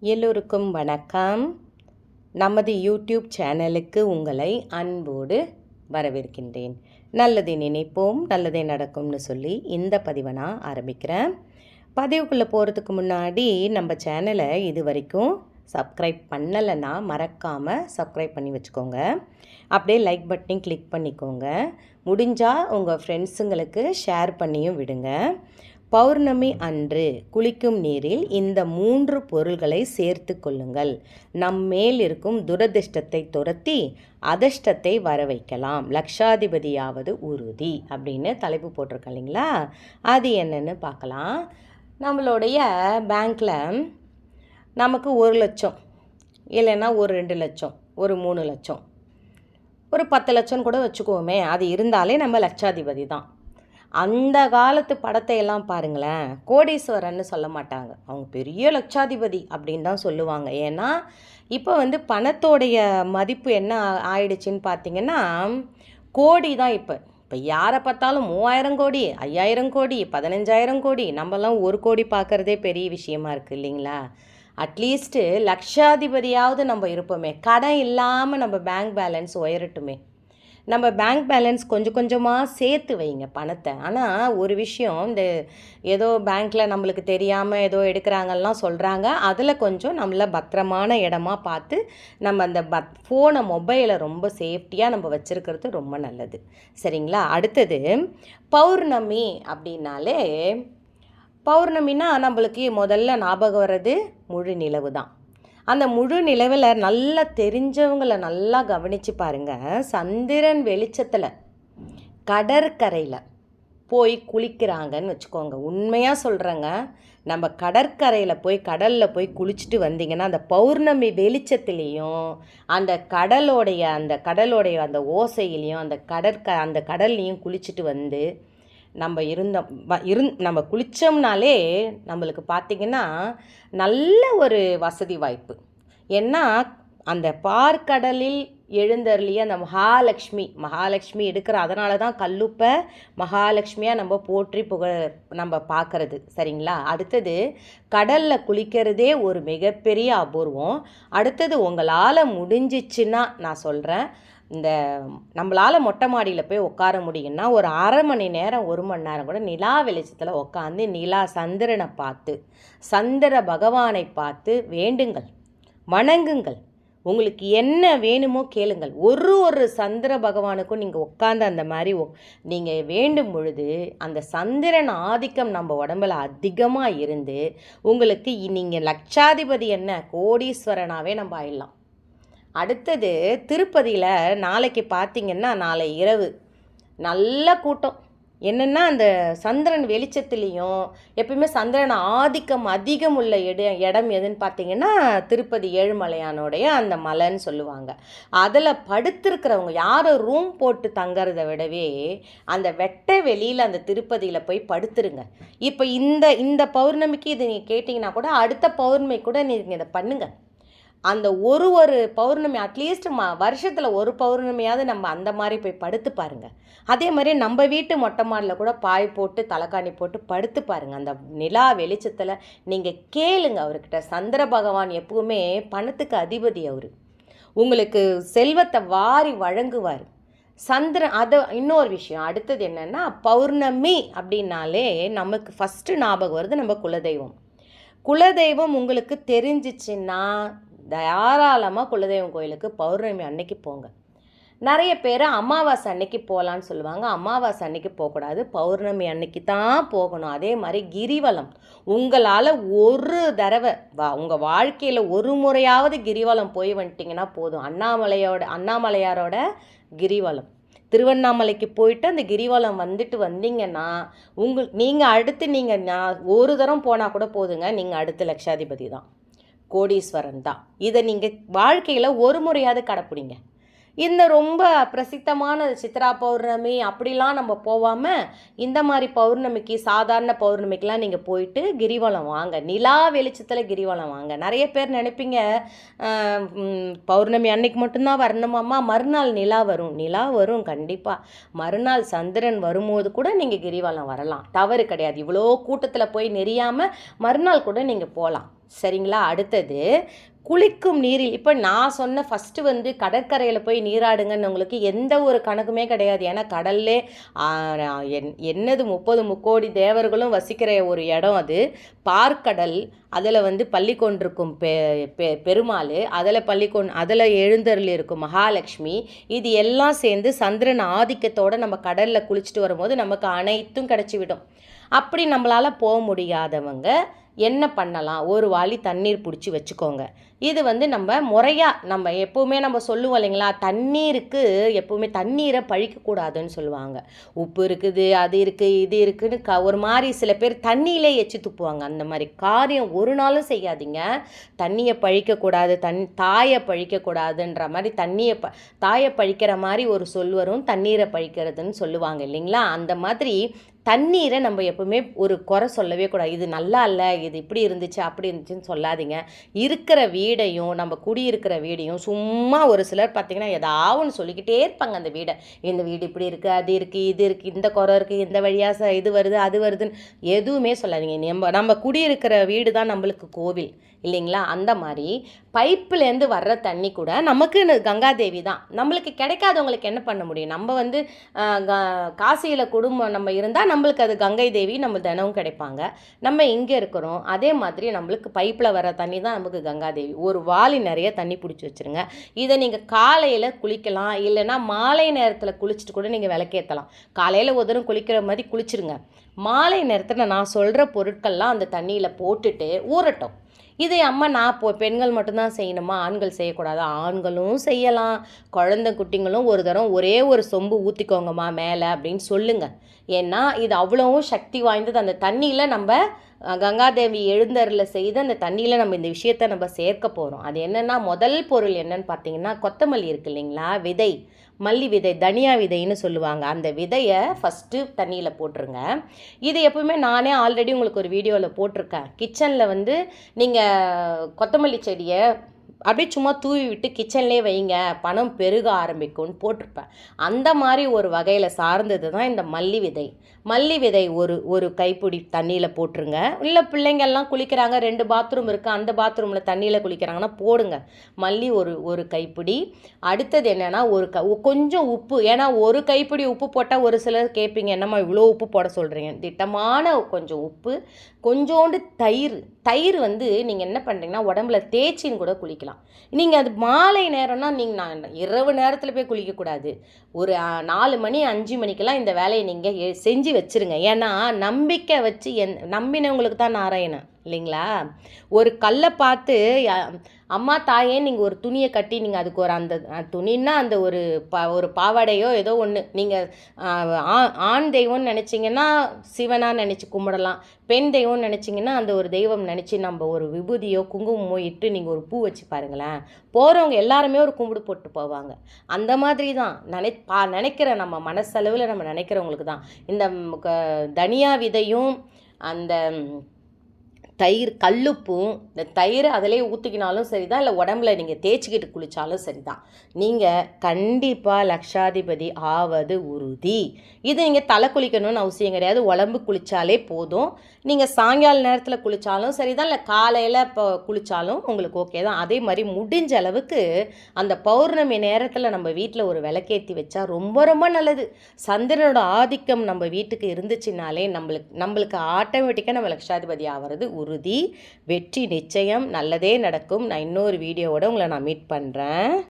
எல்லோருக்கும் வணக்கம். நமது யூடியூப் சேனலுக்கு உங்களை அன்போடு வரவேற்கின்றேன். நல்லதை நினைப்போம் நல்லதே நடக்கும்னு சொல்லி இந்த பதிவை நான் ஆரம்பிக்கிறேன். பதிவுக்குள்ளே போகிறதுக்கு முன்னாடி நம்ம சேனலை இது வரைக்கும் சப்ஸ்கிரைப் பண்ணலைன்னா மறக்காமல் சப்ஸ்கிரைப் பண்ணி வச்சுக்கோங்க. அப்படியே லைக் பட்டனையும் கிளிக் பண்ணிக்கோங்க. முடிஞ்சால் உங்கள் ஃப்ரெண்ட்ஸுங்களுக்கு ஷேர் பண்ணியும் விடுங்க. பௌர்ணமி அன்று குளிக்கும் நீரில் இந்த மூன்று பொருள்களை சேர்த்து கொள்ளுங்கள். நம் மேல் இருக்கும் துரதிர்ஷ்டத்தை துரத்தி அதிர்ஷ்டத்தை வர வைக்கலாம் லக்ஷாதிபதியாவது உறுதி அப்படின்னு தலைப்பு போட்டிருக்க இல்லைங்களா? அது என்னென்னு பார்க்கலாம். நம்மளுடைய பேங்க்கில் நமக்கு ஒரு லட்சம் இல்லைன்னா ஒரு ரெண்டு லட்சம் ஒரு மூணு லட்சம் ஒரு பத்து லட்சம் கூட வச்சுக்குவோமே அது இருந்தாலே நம்ம லட்சாதிபதி தான். அந்த காலத்து படத்தை எல்லாம் பாருங்களேன். கோடீஸ்வரன்னு சொல்ல மாட்டாங்க. அவங்க பெரிய லட்சாதிபதி அப்படின்னு தான் சொல்லுவாங்க. ஏன்னா இப்போ வந்து பணத்தோடைய மதிப்பு என்ன ஆயிடுச்சுன்னு பார்த்தீங்கன்னா கோடி தான் இப்போ. இப்போ யாரை பார்த்தாலும் மூவாயிரம் கோடி ஐயாயிரம் கோடி பதினஞ்சாயிரம் கோடி நம்மலாம் ஒரு கோடி பார்க்குறதே பெரிய விஷயமா இருக்குது இல்லைங்களா? அட்லீஸ்ட்டு லக்ஷாதிபதியாவது நம்ம இருப்போமே. கடன் இல்லாமல் நம்ம பேங்க் பேலன்ஸ் உயரட்டுமே. நம்ம பேங்க் பேலன்ஸ் கொஞ்சம் கொஞ்சமாக சேர்த்து வைங்க பணத்தை. ஆனால் ஒரு விஷயம் இந்த ஏதோ பேங்க்கில் நம்மளுக்கு தெரியாமல் ஏதோ எடுக்கிறாங்கலாம் சொல்கிறாங்க அதில் கொஞ்சம் நம்மள பத்திரமான இடமா பார்த்து நம்ம அந்த பத் ஃபோனை மொபைலை ரொம்ப சேஃப்டியாக நம்ம வச்சுருக்கிறது ரொம்ப நல்லது. சரிங்களா? அடுத்தது பௌர்ணமி அப்படின்னாலே பௌர்ணமின்னா நம்மளுக்கு முதல்ல ஞாபகம் வர்றது முழு நிலவு தான் அந்த முழு நிலவில் நல்லா தெரிஞ்சவங்கள நல்லா கவனித்து பாருங்கள் சந்திரன் வெளிச்சத்தில் கடற்கரையில் போய் குளிக்கிறாங்கன்னு வச்சுக்கோங்க. உண்மையாக சொல்கிறேங்க நம்ம கடற்கரையில் போய் கடலில் போய் குளிச்சுட்டு வந்தீங்கன்னா அந்த பௌர்ணமி வெளிச்சத்துலேயும் அந்த கடலோடைய அந்த கடலோடைய அந்த ஓசையிலையும் அந்த கடற்க அந்த கடல்லையும் குளிச்சுட்டு வந்து நம்ம இருந்தோம் வ- இருந் நம்ம குளித்தோம்னாலே நம்மளுக்கு பார்த்திங்கன்னா நல்ல ஒரு வசதி வாய்ப்பு. ஏன்னா அந்த பார்க்கடலில் எழுந்தருளிய அந்த மகாலட்சுமி மகாலட்சுமி எடுக்கிற அதனால தான் கல்லுப்பை மகாலட்சுமியாக நம்ம போற்றி புக நம்ம பார்க்கறது சரிங்களா? அடுத்தது கடலில் குளிக்கிறதே ஒரு மிகப்பெரிய அபூர்வம். அடுத்தது உங்களால் முடிஞ்சிச்சுன்னா நான் சொல்கிறேன் இந்த நம்மளால் மொட்டை மாடியில் போய் உட்கார முடியும்னா ஒரு அரை மணி நேரம் ஒரு மணி நேரம் கூட நிலா வெளிச்சத்தில் உட்காந்து நிலா சந்திரனை பார்த்து சந்திர பகவானை பார்த்து வேண்டுங்கள் வணங்குங்கள். உங்களுக்கு என்ன வேணுமோ கேளுங்கள். ஒரு ஒரு சந்திர பகவானுக்கும் நீங்கள் உட்காந்து அந்த மாதிரி நீங்கள் வேண்டும் பொழுது அந்த சந்திரன் ஆதிக்கம் நம்ம உடம்புல அதிகமாக இருந்து உங்களுக்கு நீங்கள் லட்சாதிபதி என்ன? கோடீஸ்வரனாகவே நம்ம ஆயிடலாம். அடுத்தது திருப்பதியில் நாளைக்கு பார்த்தீங்கன்னா நாளை இரவு. நல்ல கூட்டம். என்னென்னா அந்த சந்திரன் வெளிச்சத்துலேயும் எப்பயுமே சந்திரன் ஆதிக்கம் அதிகம் உள்ள இட இடம் எதுன்னு பார்த்தீங்கன்னா திருப்பதி ஏழுமலையானுடைய அந்த மலைன்னு சொல்லுவாங்க. அதில் படுத்திருக்கிறவங்க யாரும் ரூம் போட்டு தங்கிறத விடவே அந்த வெட்ட வெளியில் அந்த திருப்பதியில் போய் படுத்துருங்க. இப்போ இந்த இந்த பௌர்ணமிக்கு இது நீங்கள் கேட்டிங்கன்னா கூட அடுத்த பௌர்ணமி கூட நீங்கள் இதை பண்ணுங்கள் அந்த ஒரு ஒரு பௌர்ணமி அட்லீஸ்ட் ம வருஷத்தில் ஒரு பௌர்ணமியாவது நம்ம அந்த மாதிரி போய் படுத்து பாருங்கள் அதே மாதிரி நம்ம வீட்டு மொட்டை மாடில் கூட பாய் போட்டு தலைக்காணி போட்டு படுத்து பாருங்கள் அந்த நிலா வெளிச்சத்தில் நீங்கள் கேளுங்க அவர்கிட்ட சந்திர பகவான் எப்பவுமே பணத்துக்கு அதிபதி அவர். உங்களுக்கு செல்வத்தை வாரி வழங்குவார். சந்திரன் அதை இன்னொரு விஷயம். அடுத்தது என்னென்னா பௌர்ணமி அப்படின்னாலே நமக்கு ஃபஸ்ட்டு ஞாபகம் வருது நம்ம குலதெய்வம். குலதெய்வம் உங்களுக்கு தெரிஞ்சிச்சுன்னா தாராளமாக குலதெய்வம் கோயிலுக்கு பௌர்ணமி அன்னைக்கு போங்க. நிறைய பேர் அமாவாசை அன்னைக்கு போகலான்னு சொல்லுவாங்க. அமாவாசை அன்னைக்கு போகக்கூடாது. பௌர்ணமி அன்னைக்கு தான் போகணும். அதே மாதிரி கிரிவலம். உங்களால் ஒரு தடவை வா உங்கள் வாழ்க்கையில் ஒரு முறையாவது கிரிவலம் போய் வந்துட்டிங்கன்னா போதும். அண்ணாமலையோட அண்ணாமலையாரோட கிரிவலம். திருவண்ணாமலைக்கு போயிட்டு அந்த கிரிவலம் வந்துட்டு வந்தீங்கன்னா உங்கள் நீங்கள் அடுத்து நீங்கள் நான் ஒரு தரம் போனால் கூட போதுங்க. நீங்கள் அடுத்து லட்சாதிபதி தான். கோடீஸ்வரன் தான். இதை நீங்கள் வாழ்க்கையில் ஒரு முறையாவது கடைப்பிடிங்க. இந்த ரொம்ப பிரசித்தமான சித்ரா பௌர்ணமி அப்படிலாம் நம்ம போகாமல் இந்த மாதிரி பௌர்ணமிக்கு சாதாரண பௌர்ணமிக்கெலாம் நீங்கள் போயிட்டு கிரிவலம் வாங்க. நிலா வெளிச்சத்தில் கிரிவலம் வாங்க. நிறைய பேர் நினைப்பீங்க பௌர்ணமி அன்னைக்கு மட்டும்தான் வரணுமாம்மா மறுநாள் நிலா வரும். நிலா வரும் கண்டிப்பாக மறுநாள் சந்திரன் வரும்போது கூட நீங்கள் கிரிவலம் வரலாம். தவறு கிடையாது. இவ்வளோ கூட்டத்தில் போய் நெறியாமல் மறுநாள் கூட நீங்கள் போகலாம். சரிங்களா? அடுத்தது குளிக்கும் நீரில் இப்போ நான் சொன்ன ஃபஸ்ட்டு வந்து கடற்கரையில் போய் நீராடுங்கன்னு உங்களுக்கு எந்த ஒரு கணக்குமே கிடையாது. ஏன்னா கடல்லே என்- என்னது முப்பது முக்கோடி தேவர்களும் வசிக்கிற ஒரு இடம் அது. பார்க்கடல் அதில் வந்து பள்ளி கொண்டிருக்கும் பெ பெ பெருமாள் அதில் பள்ளி கொண் அதில் எழுந்தருள் இருக்கும் மகாலட்சுமி. இது எல்லாம் சேர்ந்து சந்திரன் ஆதிக்கத்தோடு நம்ம கடலில் குளிச்சுட்டு வரும்போது நமக்கு அனைத்தும் கிடச்சி விடும் அப்படி நம்மளால் போக முடியாதவங்க என்ன பண்ணலாம்? ஒரு வாளி தண்ணீர் பிடிச்சி வச்சுக்கோங்க. இது வந்து நம்ம முறையாக நம்ம எப்போவுமே நம்ம சொல்லுவோம் இல்லைங்களா? தண்ணீருக்கு எப்போவுமே தண்ணீரை பழிக்கக்கூடாதுன்னு சொல்லுவாங்க. உப்பு இருக்குது அது இருக்குது இது இருக்குதுன்னு க ஒரு மாதிரி சில பேர் தண்ணியிலே எச்சி துப்புவாங்க. அந்த மாதிரி காரியம் ஒரு நாளும் செய்யாதீங்க. தண்ணியை பழிக்கக்கூடாது தன் தாயை பழிக்கக்கூடாதுன்ற மாதிரி தண்ணியை ப தாயை பழிக்கிற மாதிரி ஒரு சொல் வரும் தண்ணீரை பழிக்கிறதுன்னு சொல்லுவாங்க இல்லைங்களா? அந்த மாதிரி தண்ணீரை நம்ம எப்பவுமே ஒரு குறை சொல்லவே கூடாது. இது நல்லா இல்லை இது இப்படி இருந்துச்சு அப்படி இருந்துச்சுன்னு சொல்லாதீங்க. இருக்கிற வீடையும் நம்ம குடியிருக்கிற வீடையும் சும்மா ஒரு சிலர் பார்த்தீங்கன்னா ஏதாவது ஒன்று சொல்லிக்கிட்டே இருப்பாங்க அந்த வீடை. இந்த வீடு இப்படி இருக்குது அது இருக்குது இது இருக்குது இந்த குறை இருக்குது இந்த வழியாக ச இது வருது அது வருதுன்னு எதுவுமே சொல்லாதீங்க. நம்ம நம்ம குடியிருக்கிற வீடு தான் நம்மளுக்கு கோவில் இல்லைங்களா? அந்த மாதிரி பைப்புலேருந்து வர்ற தண்ணி கூட நமக்கு கங்கா கங்காதேவி தான். நம்மளுக்கு கிடைக்காதவங்களுக்கு என்ன பண்ண முடியும்? நம்ம வந்து காசியில் குடும்பம் நம்ம இருந்தால் நம்மளுக்கு அது கங்கை தேவி நம்ம தினமும் கிடைப்பாங்க. நம்ம இங்கே இருக்கிறோம். அதே மாதிரி நம்மளுக்கு பைப்பில் வர தண்ணி தான் நமக்கு கங்காதேவி ஒரு வாளி நிறைய தண்ணி பிடிச்சி வச்சுருங்க. இதை நீங்கள் காலையில் குளிக்கலாம். இல்லைன்னா மாலை நேரத்தில் குளிச்சுட்டு கூட நீங்கள் விளக்கேற்றலாம் காலையில் ஒரு குளிக்கிற மாதிரி குளிச்சிருங்க. மாலை நேரத்தில் நான் சொல்கிற பொருட்கள்லாம் அந்த தண்ணியில் போட்டுட்டு ஊறட்டும். இது அம்மா நான் இப்போ பெண்கள் மட்டும்தான் செய்யணுமா? ஆண்கள் செய்யக்கூடாது? ஆண்களும் செய்யலாம். குழந்தை குட்டிங்களும் ஒரு தரம் ஒரே ஒரு சொம்பு ஊற்றிக்கோங்கம்மா மேலே அப்படின்னு சொல்லுங்கள் ஏன்னா இது அவ்வளோவும் சக்தி வாய்ந்தது. அந்த தண்ணியில் நம்ம கங்காதேவி எழுந்தரில் செய்து அந்த தண்ணியில் நம்ம இந்த விஷயத்தை நம்ம சேர்க்க போகிறோம் அது என்னென்னா முதல் பொருள் என்னன்னு பார்த்தீங்கன்னா கொத்தமல்லி இருக்கு இல்லைங்களா? விதை. மல்லி விதை தனியா விதைன்னு சொல்லுவாங்க. அந்த விதையை ஃபஸ்ட்டு தண்ணியில் போட்டுருங்க. இது எப்பவுமே நானே ஆல்ரெடி உங்களுக்கு ஒரு வீடியோவில் போட்டிருக்கேன். கிச்சனில் வந்து நீங்கள் கொத்தமல்லி செடியை அப்படியே சும்மா தூவி விட்டு கிச்சன்லேயே வைங்க பணம் பெருக ஆரம்பிக்கும்னு போட்டிருப்பேன். அந்த மாதிரி ஒரு வகையில் சார்ந்தது தான் இந்த மல்லி விதை. மல்லி விதை ஒரு ஒரு கைப்பிடி தண்ணியில் போட்டுருங்க. இல்லை பிள்ளைங்கள்லாம் குளிக்கிறாங்க ரெண்டு பாத்ரூம் இருக்குது அந்த பாத்ரூமில் தண்ணியில் குளிக்கிறாங்கன்னா போடுங்க. மல்லி ஒரு ஒரு கைப்பிடி. அடுத்தது என்னென்னா ஒரு க கொஞ்சம் உப்பு. ஏன்னா ஒரு கைப்பிடி உப்பு போட்டால் ஒரு சிலர் கேட்பீங்க என்னம்மா இவ்வளோ உப்பு போட சொல்கிறீங்க திட்டமான கொஞ்சம் உப்பு. கொஞ்சோண்டு தயிர். தயிர் வந்து நீங்கள் என்ன பண்ணுறீங்கன்னா உடம்புல தேய்ச்சின்னு கூட குளிக்கலாம். நீங்கள் அது மாலை நேரம்னா நீங்கள் நான் இரவு நேரத்தில் போய் குளிக்கக்கூடாது. ஒரு நாலு மணி அஞ்சு மணிக்கெல்லாம் இந்த வேலையை நீங்கள் செஞ்சு வச்சுருங்க. ஏன்னா நம்பிக்கை வச்சு என் நம்பினவங்களுக்கு தான் நாராயணன். இல்லைங்களா? ஒரு கல்லை பார்த்து அம்மா தாயே நீங்கள் ஒரு துணியை கட்டி நீங்கள் அதுக்கு ஒரு அந்த துணின்னா அந்த ஒரு ப ஒரு பாவாடையோ ஏதோ ஒன்று நீங்கள் ஆண் தெய்வம்னு நினச்சிங்கன்னா சிவனாக நினச்சி கும்பிடலாம். பெண் தெய்வம்னு நினச்சிங்கன்னா அந்த ஒரு தெய்வம் நினச்சி நம்ம ஒரு விபூதியோ குங்குமமோ இட்டு நீங்கள் ஒரு பூ வச்சு பாருங்களேன். போகிறவங்க எல்லாருமே ஒரு கும்பிடு போட்டு போவாங்க. அந்த மாதிரி தான். நினை பா நினைக்கிற நம்ம மனசளவில் நம்ம நினைக்கிறவங்களுக்கு தான். இந்த க- தனியா விதையும் அந்த தயிர் கல்லுப்பும் இந்த தயிரை அதிலே ஊற்றிக்கினாலும் சரி தான் இல்லை உடம்புல நீங்கள் தேய்ச்சிக்கிட்டு குளித்தாலும் சரி தான் நீங்கள் கண்டிப்பாக லக்ஷாதிபதி ஆவது உறுதி. இது நீங்கள் தலை குளிக்கணும்னு அவசியம் கிடையாது. உடம்பு குளித்தாலே போதும். நீங்கள் சாயங்கால நேரத்தில் குளித்தாலும் சரி தான் இல்லை காலையில் இப்போ குளித்தாலும் உங்களுக்கு ஓகே தான். அதே மாதிரி முடிஞ்ச அளவுக்கு அந்த பௌர்ணமி நேரத்தில் நம்ம வீட்டில் ஒரு விளக்கேற்றி வச்சா ரொம்ப ரொம்ப நல்லது. சந்திரனோட ஆதிக்கம் நம்ம வீட்டுக்கு இருந்துச்சுனாலே நம்மளுக்கு நம்மளுக்கு ஆட்டோமேட்டிக்காக நம்ம லக்ஷாதிபதி ஆகிறது உறுதி. வெற்றி நிச்சயம். நல்லதே நடக்கும். நான் இன்னொரு வீடியோவோட உங்களை நான் மீட் பண்ணுறேன்